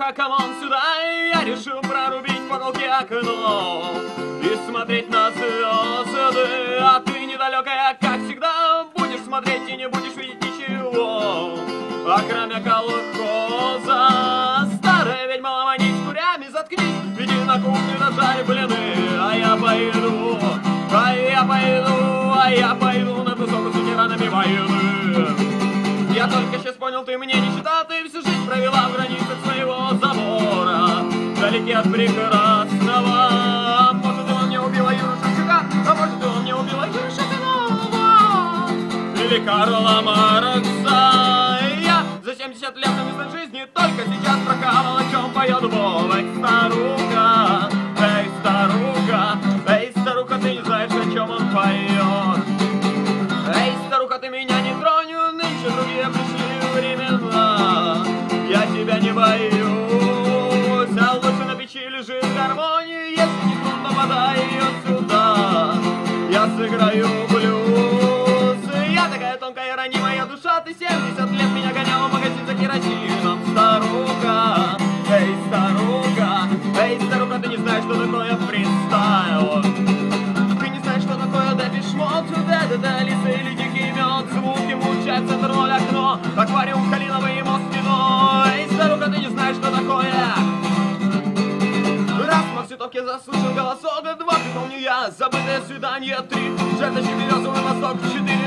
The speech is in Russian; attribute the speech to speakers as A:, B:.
A: старуха, камон сюда Я решил прорубить в потолке окно И смотреть на звезды. А ты недалекая, как всегда Будешь смотреть и не будешь видеть ничего А кроме колхоза. Старая ведьма ломанись курями заткнись Веди на кухню нажали блины. А я пойду, а я пойду А я пойду на тусовку с ветеранами войны. Я только сейчас понял, ты мне не считал, ты всю жизнь провела в границах вдалеке от прекрасного. А может, он не убила Юру Шевчука, а может, он не убила Юру Шатунова или Карла Маркса. Я за 70 лет совместной жизни только сейчас прокалывал, о чем поет. Эй, старуха, эй, старуха, эй, старуха, ты не знаешь, о чем он поет. Эй, старуха, ты меня не тронь, нынче другие пришли времена. Я тебя не боюсь, лежит гармония, если не трудно, подай ее сюда. Я сыграю блюз, я такая тонкая, ранимая душа, ты 70 лет меня гоняла в магазин за керосином. Старуха, эй, старуха, эй, старуха, ты не знаешь, что такое фристайл. Ты не знаешь, что такое Дэпиш Мод, да-да-да, лиса или дикий мед, звуки мучат, центр ноль окно, аквариум Максютовке заслышал голосок, два припомню я, забытое свидание, три, жертвочки березовый мосток, четыре,